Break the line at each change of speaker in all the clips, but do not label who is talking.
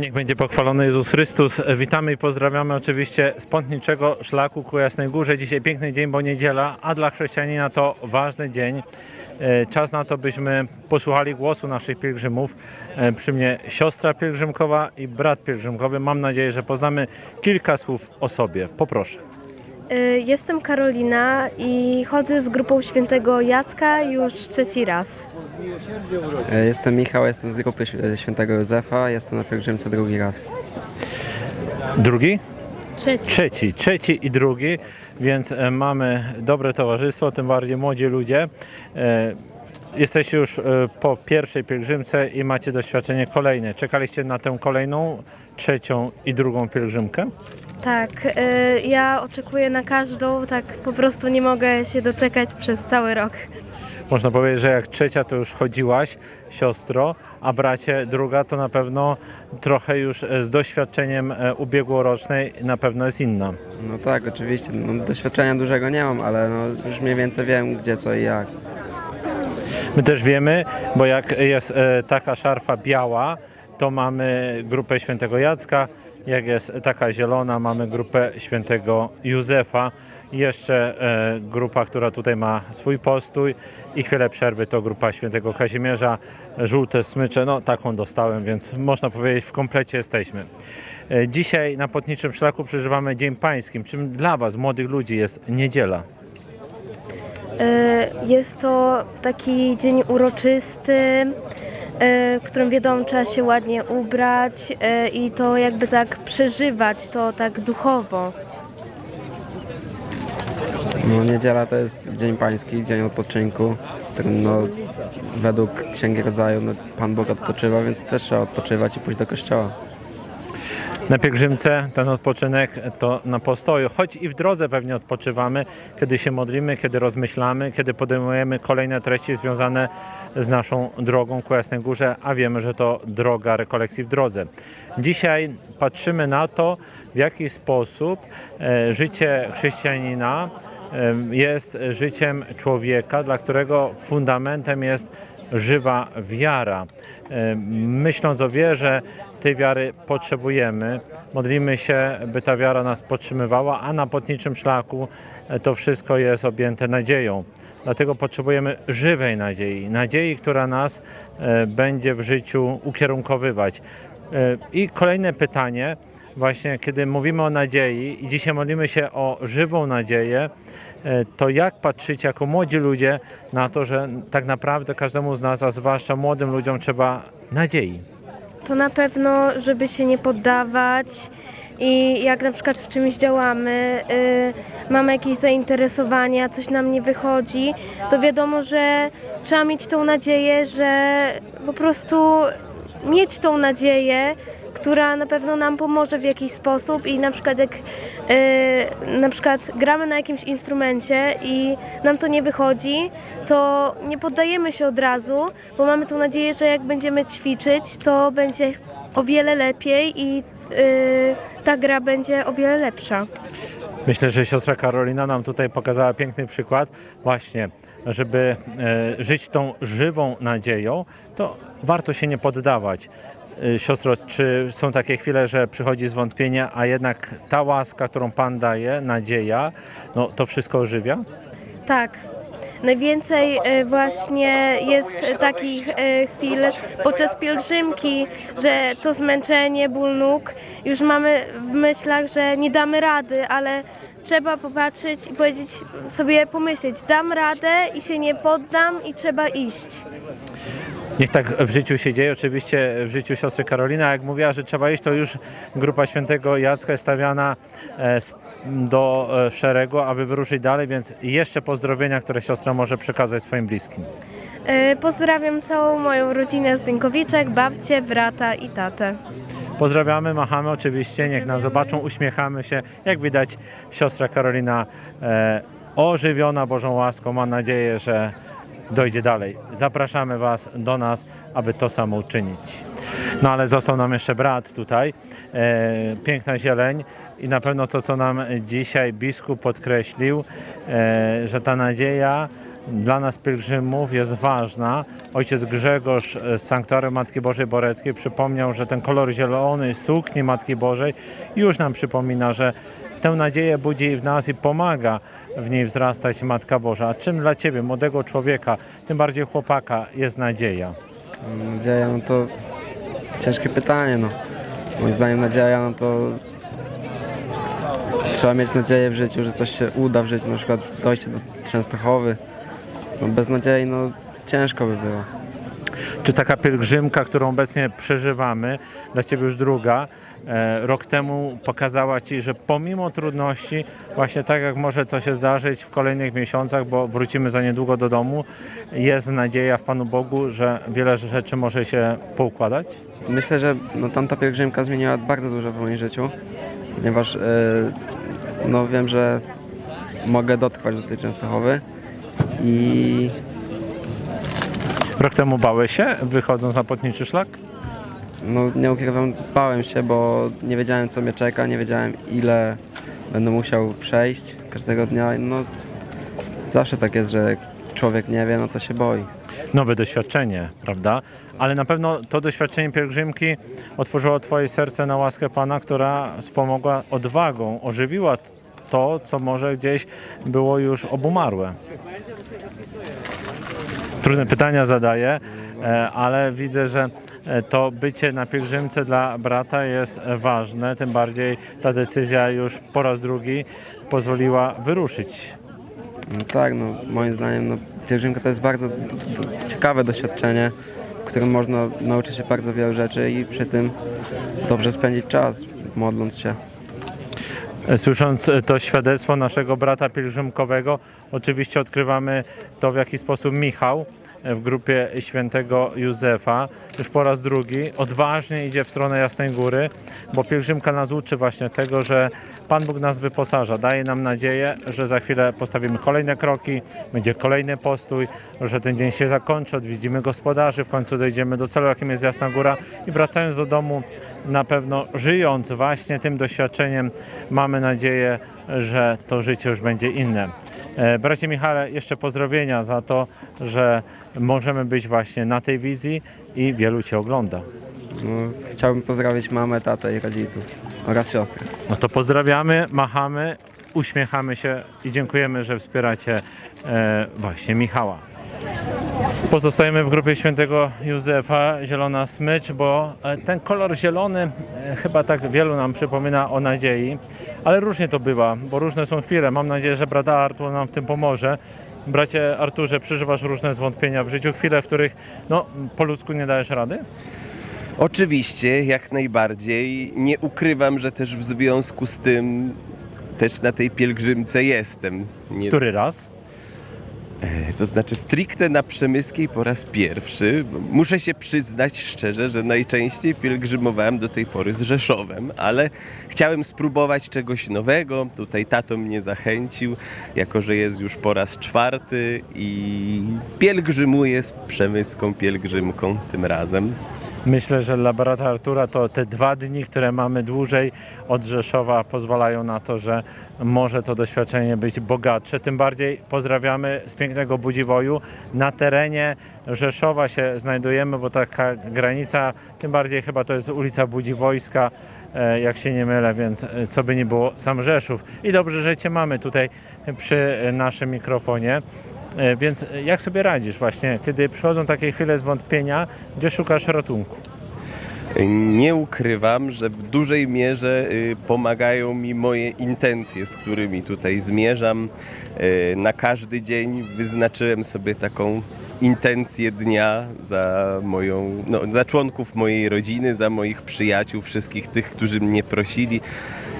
Niech będzie pochwalony Jezus Chrystus. Witamy i pozdrawiamy oczywiście z Pątniczego Szlaku ku Jasnej Górze. Dzisiaj piękny dzień, bo niedziela, a dla chrześcijanina to ważny dzień. E, Czas na to, byśmy posłuchali głosu naszych pielgrzymów. E, Przy mnie siostra pielgrzymkowa i brat pielgrzymkowy. Mam nadzieję, że poznamy kilka słów o sobie. Poproszę.
Y, Jestem Karolina i chodzę z grupą świętego Jacka już trzeci raz.
E, Jestem Michał, jestem z grupy Św- Świętego Józefa, jestem na pielgrzymce drugi raz.
Drugi?
Trzeci.
Trzeci, trzeci i drugi, więc e, mamy dobre towarzystwo, tym bardziej młodzi ludzie. Jesteście już e, po pierwszej pielgrzymce i macie doświadczenie kolejne. Czekaliście na tę kolejną, trzecią i drugą pielgrzymkę?
Tak, y, ja oczekuję na każdą, tak po prostu nie mogę się doczekać przez cały rok.
Można powiedzieć, że jak trzecia to już chodziłaś, siostro, a bracie druga to na pewno trochę już e, z doświadczeniem ubiegłorocznej na pewno jest inna.
No tak, oczywiście, no, doświadczenia dużego nie mam, ale no, już mniej więcej wiem gdzie, co i jak.
My też wiemy, bo jak jest e, taka szarfa biała, to mamy grupę świętego Jacka, jak jest taka zielona, mamy grupę świętego Józefa. Jeszcze e, grupa, która tutaj ma swój postój i chwilę przerwy to grupa świętego Kazimierza. Żółte smycze, no taką dostałem, więc można powiedzieć w komplecie jesteśmy. E, Dzisiaj na Potniczym Szlaku przeżywamy Dzień Pańskim. Czym dla Was, młodych ludzi, jest niedziela?
Y, Jest to taki dzień uroczysty, y, w którym wiadomo trzeba się ładnie ubrać y, i to jakby tak przeżywać to tak duchowo.
No, niedziela to jest dzień pański, dzień odpoczynku, którym no, według Księgi Rodzaju no, Pan Bóg odpoczywa, więc też trzeba odpoczywać i pójść do kościoła.
Na pielgrzymce ten odpoczynek to na postoju, choć i w drodze pewnie odpoczywamy, kiedy się modlimy, kiedy rozmyślamy, kiedy podejmujemy kolejne treści związane z naszą drogą ku Jasnej Górze, a wiemy, że to droga rekolekcji w drodze. Dzisiaj patrzymy na to, w jaki sposób e, życie chrześcijanina e, jest życiem człowieka, dla którego fundamentem jest żywa wiara. E, Myśląc o wierze, tej wiary potrzebujemy. Modlimy się, by ta wiara nas podtrzymywała, a na potniczym szlaku e, to wszystko jest objęte nadzieją. Dlatego potrzebujemy żywej nadziei, nadziei, która nas e, będzie w życiu ukierunkowywać. E, I kolejne pytanie, właśnie kiedy mówimy o nadziei i dzisiaj modlimy się o żywą nadzieję, to jak patrzycie jako młodzi ludzie na to, że tak naprawdę każdemu z nas, a zwłaszcza młodym ludziom trzeba nadziei?
To na pewno, żeby się nie poddawać. I jak na przykład w czymś działamy, y, mamy jakieś zainteresowania, coś nam nie wychodzi, to wiadomo, że trzeba mieć tą nadzieję, że po prostu mieć tą nadzieję, która na pewno nam pomoże w jakiś sposób i na przykład jak y, na przykład gramy na jakimś instrumencie i nam to nie wychodzi, to nie poddajemy się od razu, bo mamy tą nadzieję, że jak będziemy ćwiczyć, to będzie o wiele lepiej i y, ta gra będzie o wiele lepsza.
Myślę, że siostra Karolina nam tutaj pokazała piękny przykład, właśnie, żeby e, żyć tą żywą nadzieją, to warto się nie poddawać. E, Siostro, czy są takie chwile, że przychodzi zwątpienie, a jednak ta łaska, którą Pan daje, nadzieja, no to wszystko ożywia?
Tak. Najwięcej e, właśnie jest takich e, chwil podczas pielgrzymki, że to zmęczenie, ból nóg, już mamy w myślach, że nie damy rady, ale trzeba popatrzeć i powiedzieć sobie, pomyśleć, dam radę i się nie poddam i trzeba iść.
Niech tak w życiu się dzieje, oczywiście w życiu siostry Karolina, jak mówiła, że trzeba iść, to już grupa świętego Jacka jest stawiana e, do e, szeregu, aby wyruszyć dalej, więc jeszcze pozdrowienia, które siostra może przekazać swoim bliskim.
E, Pozdrawiam całą moją rodzinę z Dynkowiczek, babcię, brata i tatę.
Pozdrawiamy, machamy oczywiście, niech nas zobaczą, uśmiechamy się. Jak widać, siostra Karolina ożywiona Bożą łaską, mam nadzieję, że dojdzie dalej. Zapraszamy Was do nas, aby to samo uczynić. No ale został nam jeszcze brat tutaj, e, piękna zieleń i na pewno to, co nam dzisiaj biskup podkreślił, e, że ta nadzieja dla nas pielgrzymów jest ważna. Ojciec Grzegorz z Sanktuarium Matki Bożej Boreckiej przypomniał, że ten kolor zielony sukni Matki Bożej już nam przypomina, że tę nadzieję budzi w nas i pomaga w niej wzrastać Matka Boża. A czym dla Ciebie, młodego człowieka, tym bardziej chłopaka, jest nadzieja?
Nadzieja, no to ciężkie pytanie, no. Moim zdaniem nadzieja, no to trzeba mieć nadzieję w życiu, że coś się uda w życiu, na przykład dojście do Częstochowy. No bez nadziei, no ciężko by było.
Czy taka pielgrzymka, którą obecnie przeżywamy, dla Ciebie już druga, e, rok temu pokazała Ci, że pomimo trudności, właśnie tak jak może to się zdarzyć w kolejnych miesiącach, bo wrócimy za niedługo do domu, jest nadzieja w Panu Bogu, że wiele rzeczy może się poukładać?
Myślę, że no, tamta pielgrzymka zmieniła bardzo dużo w moim życiu, ponieważ e, no, wiem, że mogę dotrwać do tej Częstochowy i
Rok temu bałeś się, wychodząc na potniczy szlak?
no, nie ukrywam, bałem się, bo nie wiedziałem, co mnie czeka, nie wiedziałem, ile będę musiał przejść każdego dnia. No, zawsze tak jest, że człowiek nie wie, no to się boi.
nowe doświadczenie, prawda? Ale na pewno to doświadczenie pielgrzymki otworzyło Twoje serce na łaskę Pana, która wspomogła odwagą, ożywiła to, co może gdzieś było już obumarłe. Trudne pytania zadaję, e, ale widzę, że e, to bycie na pielgrzymce dla brata jest ważne, tym bardziej ta decyzja już po raz drugi pozwoliła wyruszyć
No tak, no, moim zdaniem no, pielgrzymka to jest bardzo d- d- ciekawe doświadczenie, w którym można nauczyć się bardzo wielu rzeczy i przy tym dobrze spędzić czas, modląc się.
Słysząc to świadectwo naszego brata pielgrzymkowego, oczywiście odkrywamy to, w jaki sposób Michał w grupie świętego Józefa. Już po raz drugi odważnie idzie w stronę Jasnej Góry, bo pielgrzymka nas uczy właśnie tego, że Pan Bóg nas wyposaża, daje nam nadzieję, że za chwilę postawimy kolejne kroki, będzie kolejny postój, że ten dzień się zakończy, odwiedzimy gospodarzy, w końcu dojdziemy do celu, jakim jest Jasna Góra. I wracając do domu, na pewno żyjąc właśnie tym doświadczeniem, mamy nadzieję, że to życie już będzie inne. E, Bracie Michale, jeszcze pozdrowienia za to, że możemy być właśnie na tej wizji i wielu Cię ogląda.
No, chciałbym pozdrowić mamę, tatę i rodziców oraz siostrę.
No to pozdrawiamy, machamy, uśmiechamy się i dziękujemy, że wspieracie e, właśnie Michała. Pozostajemy w grupie świętego Józefa, zielona smycz, bo e, ten kolor zielony e, chyba tak wielu nam przypomina o nadziei, ale różnie to bywa, bo różne są chwile. Mam nadzieję, że brata Artur nam w tym pomoże. Bracie Arturze, przeżywasz różne zwątpienia w życiu, chwile, w których no, po ludzku nie dajesz rady?
Oczywiście, jak najbardziej. Nie ukrywam, że też w związku z tym też na tej pielgrzymce jestem. Nie,
Który raz?
To znaczy stricte na Przemyskiej po raz pierwszy. Muszę się przyznać szczerze, że najczęściej pielgrzymowałem do tej pory z Rzeszowem, ale chciałem spróbować czegoś nowego. Tutaj tato mnie zachęcił, jako że jest już po raz czwarty i pielgrzymuję z Przemyską pielgrzymką tym razem.
Myślę, że dla brata Artura to te dwa dni, które mamy dłużej od Rzeszowa pozwalają na to, że może to doświadczenie być bogatsze. Tym bardziej pozdrawiamy z pięknego Budziwoju. Na terenie Rzeszowa się znajdujemy, bo taka granica, tym bardziej chyba to jest ulica Budziwojska, e, jak się nie mylę, więc e, co by nie było, sam Rzeszów. I dobrze, że Cię mamy tutaj przy naszym mikrofonie. E, Więc jak sobie radzisz właśnie, kiedy przychodzą takie chwile zwątpienia, gdzie szukasz ratunku?
Nie ukrywam, że w dużej mierze y, pomagają mi moje intencje, z którymi tutaj zmierzam. Y, Na każdy dzień wyznaczyłem sobie taką intencję dnia za moją, no, za członków mojej rodziny, za moich przyjaciół, wszystkich tych, którzy mnie prosili.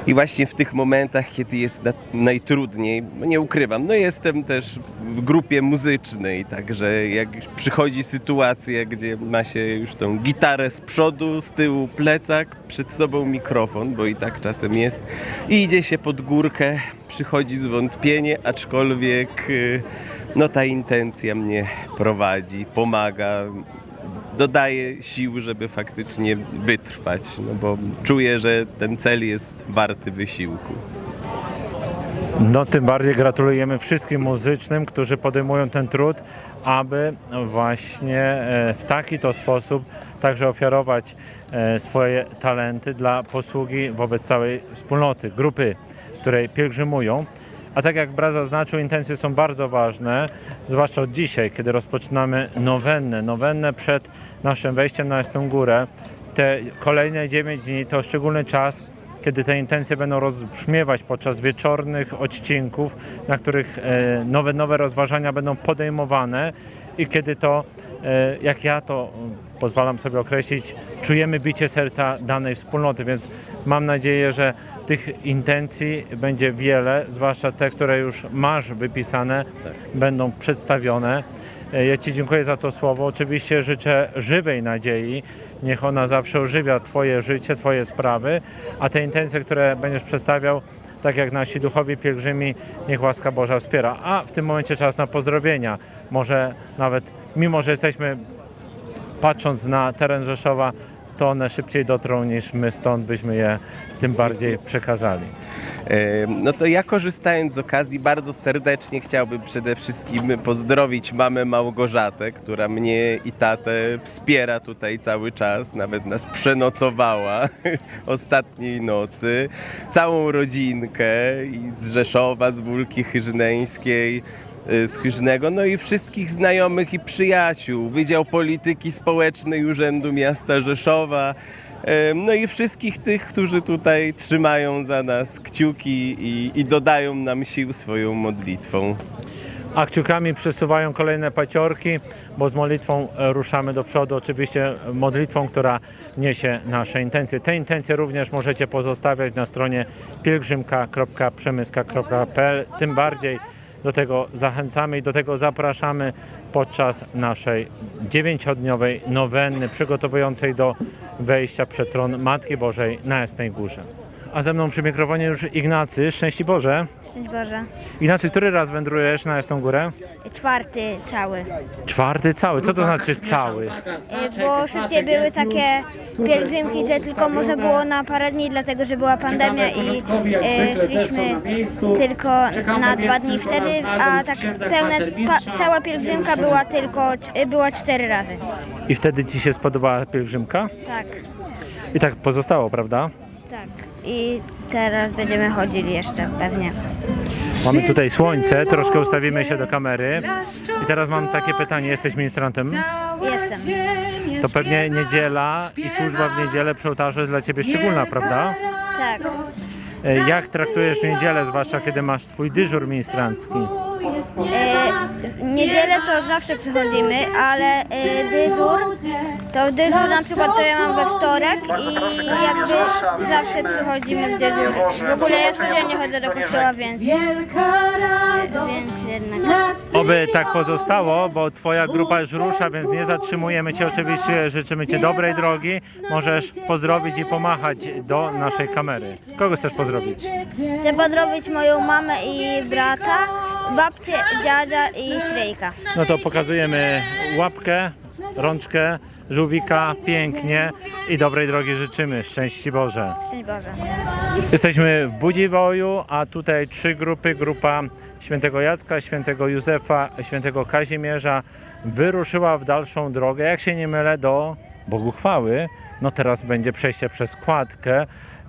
I właśnie w tych momentach, kiedy jest na, najtrudniej, nie ukrywam, no jestem też w grupie muzycznej, także jak przychodzi sytuacja, gdzie ma się już tą gitarę z przodu, z tyłu plecak, przed sobą mikrofon, bo i tak czasem jest, i idzie się pod górkę, przychodzi zwątpienie, aczkolwiek y, no ta intencja mnie prowadzi, pomaga, dodaje sił, żeby faktycznie wytrwać, no bo czuję, że ten cel jest warty wysiłku.
No tym bardziej gratulujemy wszystkim muzycznym, którzy podejmują ten trud, aby właśnie e, w taki to sposób także ofiarować e, swoje talenty dla posługi wobec całej wspólnoty, grupy, której pielgrzymują. A tak jak brat zaznaczył, intencje są bardzo ważne, zwłaszcza od dzisiaj, kiedy rozpoczynamy nowennę. Nowennę przed naszym wejściem na Jasną Górę. Te kolejne 9 dni to szczególny czas, kiedy te intencje będą rozbrzmiewać podczas wieczornych odcinków, na których e, nowe, nowe rozważania będą podejmowane i kiedy to, e, jak ja to pozwalam sobie określić, czujemy bicie serca danej wspólnoty, więc mam nadzieję, że tych intencji będzie wiele, zwłaszcza te, które już masz wypisane, będą przedstawione. E, Ja Ci dziękuję za to słowo. Oczywiście życzę żywej nadziei. Niech ona zawsze ożywia Twoje życie, Twoje sprawy, a te intencje, które będziesz przedstawiał, tak jak nasi duchowi pielgrzymi, niech łaska Boża wspiera. A w tym momencie czas na pozdrowienia. Może nawet, mimo że jesteśmy patrząc na teren Rzeszowa, to one szybciej dotrą niż my stąd byśmy je tym bardziej przekazali.
E, No to ja korzystając z okazji bardzo serdecznie chciałbym przede wszystkim pozdrowić mamę Małgorzatę, która mnie i tatę wspiera tutaj cały czas, nawet nas przenocowała ostatniej nocy. Całą rodzinkę z Rzeszowa, z Wólki Chyżneńskiej, e, z Chyżnego, no i wszystkich znajomych i przyjaciół, Wydział Polityki Społecznej Urzędu Miasta Rzeszowa, e, no i wszystkich tych, którzy tutaj trzymają za nas kciuki i, i dodają nam sił swoją modlitwą.
A kciukami przesuwają kolejne paciorki, bo z modlitwą e, ruszamy do przodu. Oczywiście modlitwą, która niesie nasze intencje. Te intencje również możecie pozostawiać na stronie pielgrzymka.przemyska.pl. Tym bardziej do tego zachęcamy i do tego zapraszamy podczas naszej dziewięciodniowej nowenny przygotowującej do wejścia przed tron Matki Bożej na Jasnej Górze. A ze mną przy mikrofonie już Ignacy. Szczęść Boże.
Szczęść Boże.
Ignacy, który raz wędrujesz na Jasną Górę?
Czwarty cały.
Czwarty cały. Co to znaczy cały?
E, Bo szybciej były takie pielgrzymki, że tylko można było na parę dni, dlatego że była pandemia i e, szliśmy tylko na dwa dni wtedy, a tak pełna, cała pielgrzymka była tylko e, była cztery razy.
I wtedy ci się spodobała pielgrzymka?
Tak,
I tak pozostało, prawda?
tak. I teraz będziemy chodzili jeszcze pewnie.
Mamy tutaj słońce, troszkę ustawimy się do kamery. I teraz mam takie pytanie, jesteś ministrantem?
Jestem.
To pewnie niedziela i służba w niedzielę przy ołtarzu jest dla ciebie szczególna, prawda?
Tak.
E, Jak traktujesz niedzielę, zwłaszcza kiedy masz swój dyżur ministrancki?
E, w niedzielę to zawsze przychodzimy, ale e, dyżur, to dyżur na przykład to ja mam we wtorek i jakby zawsze przychodzimy w dyżur. W ogóle ja codziennie chodzę do kościoła, więc, więc jednak.
Oby tak pozostało, bo twoja grupa już rusza, więc nie zatrzymujemy cię. Oczywiście życzymy ci dobrej drogi. Możesz pozdrowić i pomachać do naszej kamery. Kogo chcesz pozdrowić?
Chcę pozdrowić moją mamę i brata, babcię, dziada i strejka.
No to pokazujemy łapkę, rączkę, żółwika, pięknie i dobrej drogi życzymy. Szczęści Boże.
Szczęść Boże.
Jesteśmy w Budziwoju, a tutaj trzy grupy. Grupa świętego Jacka, świętego Józefa, świętego Kazimierza wyruszyła w dalszą drogę, jak się nie mylę, do Bogu chwały. No teraz będzie przejście przez kładkę,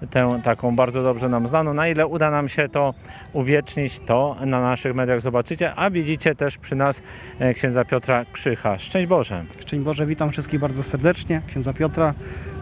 tę taką bardzo dobrze nam znaną. Na ile uda nam się to uwiecznić, to na naszych mediach zobaczycie, a widzicie też przy nas e, księdza Piotra Krzycha. Szczęść Boże.
Szczęść Boże, witam wszystkich bardzo serdecznie, księdza Piotra,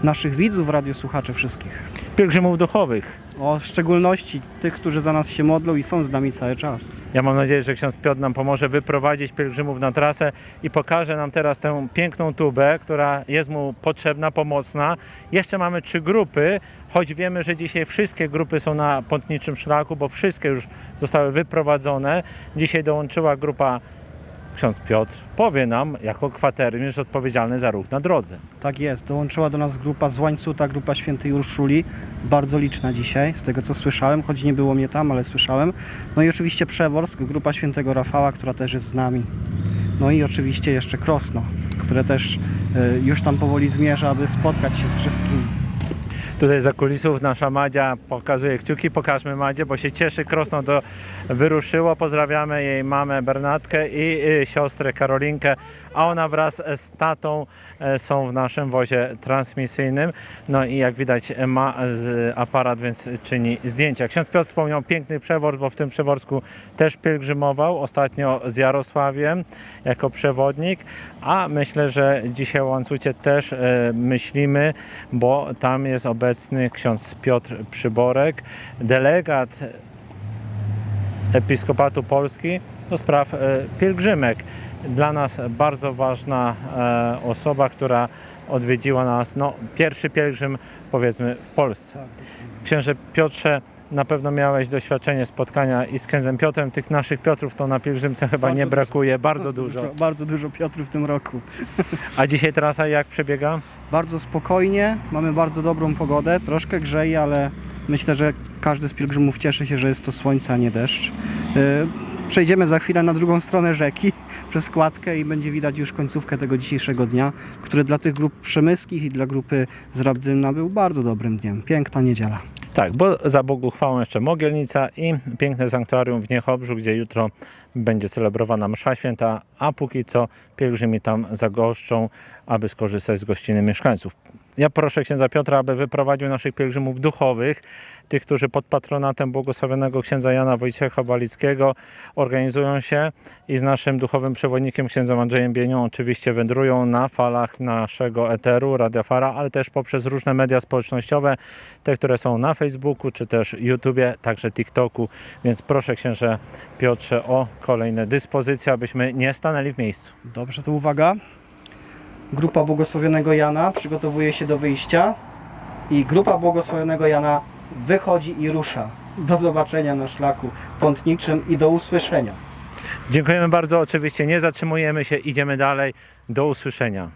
naszych widzów, radiosłuchaczy wszystkich.
Pielgrzymów duchowych.
O szczególności tych, którzy za nas się modlą i są z nami cały czas.
Ja mam nadzieję, że ksiądz Piotr nam pomoże wyprowadzić pielgrzymów na trasę i pokaże nam teraz tę piękną tubę, która jest mu potrzebna, pomocna. Jeszcze mamy trzy grupy, choć wiemy, że dzisiaj wszystkie grupy są na pątniczym szlaku, bo wszystkie już zostały wyprowadzone. Dzisiaj dołączyła grupa ksiądz Piotr. Powie nam, jako kwatermistrz odpowiedzialny za ruch na drodze.
Tak jest, dołączyła do nas grupa z Łańcuta, grupa świętej Urszuli, bardzo liczna dzisiaj, z tego co słyszałem, choć nie było mnie tam, ale słyszałem. No i oczywiście Przeworsk, grupa świętego Rafała, która też jest z nami. No i oczywiście jeszcze Krosno, które też e, już tam powoli zmierza, aby spotkać się z wszystkimi.
Tutaj za kulisów nasza Madzia pokazuje kciuki, pokażmy Madzie, bo się cieszy, Krosno to wyruszyło. Pozdrawiamy jej mamę Bernatkę i y, siostrę Karolinkę, a ona wraz z tatą e, są w naszym wozie transmisyjnym. No i jak widać e, ma aparat, więc czyni zdjęcia. Ksiądz Piotr wspomniał piękny przewóz, bo w tym przeworsku też pielgrzymował, ostatnio z Jarosławiem jako przewodnik, a myślę, że dzisiaj o Łańcucie też e, myślimy, bo tam jest obecny ksiądz Piotr Przyborek, delegat Episkopatu Polski do spraw e, pielgrzymek. Dla nas bardzo ważna e, osoba, która odwiedziła nas, no, pierwszy pielgrzym powiedzmy w Polsce. Księże Piotrze, na pewno miałeś doświadczenie spotkania i z księdzem Piotrem. Tych naszych Piotrów to na pielgrzymce chyba
Bardzo
nie
dużo.
brakuje, bardzo dużo.
Bardzo dużo Piotrów w tym roku.
A dzisiaj trasa jak przebiega?
Bardzo spokojnie, mamy bardzo dobrą pogodę, troszkę grzeje, ale myślę, że każdy z pielgrzymów cieszy się, że jest to słońce, a nie deszcz. Yy, Przejdziemy za chwilę na drugą stronę rzeki przez kładkę i będzie widać już końcówkę tego dzisiejszego dnia, który dla tych grup przemyskich i dla grupy z Rabdymna był bardzo dobrym dniem. Piękna niedziela.
Tak, bo za Bogu chwałą jeszcze Mogielnica i piękne sanktuarium w Niechobrzu, gdzie jutro będzie celebrowana msza święta, a póki co pielgrzymi tam zagoszczą, aby skorzystać z gościny mieszkańców. Ja proszę księdza Piotra, aby wyprowadził naszych pielgrzymów duchowych, tych, którzy pod patronatem błogosławionego księdza Jana Wojciecha Balickiego organizują się i z naszym duchowym przewodnikiem księdzem Andrzejem Bienią oczywiście wędrują na falach naszego eteru, Radia Fara, ale też poprzez różne media społecznościowe, te, które są na Facebooku, czy też YouTubie, także TikToku, więc proszę księże Piotrze o kolejne dyspozycje, abyśmy nie stanęli w miejscu.
Dobrze, to uwaga. Grupa błogosławionego Jana przygotowuje się do wyjścia i grupa błogosławionego Jana wychodzi i rusza. Do zobaczenia na szlaku pątniczym i do usłyszenia.
Dziękujemy bardzo, oczywiście nie zatrzymujemy się, idziemy dalej. Do usłyszenia.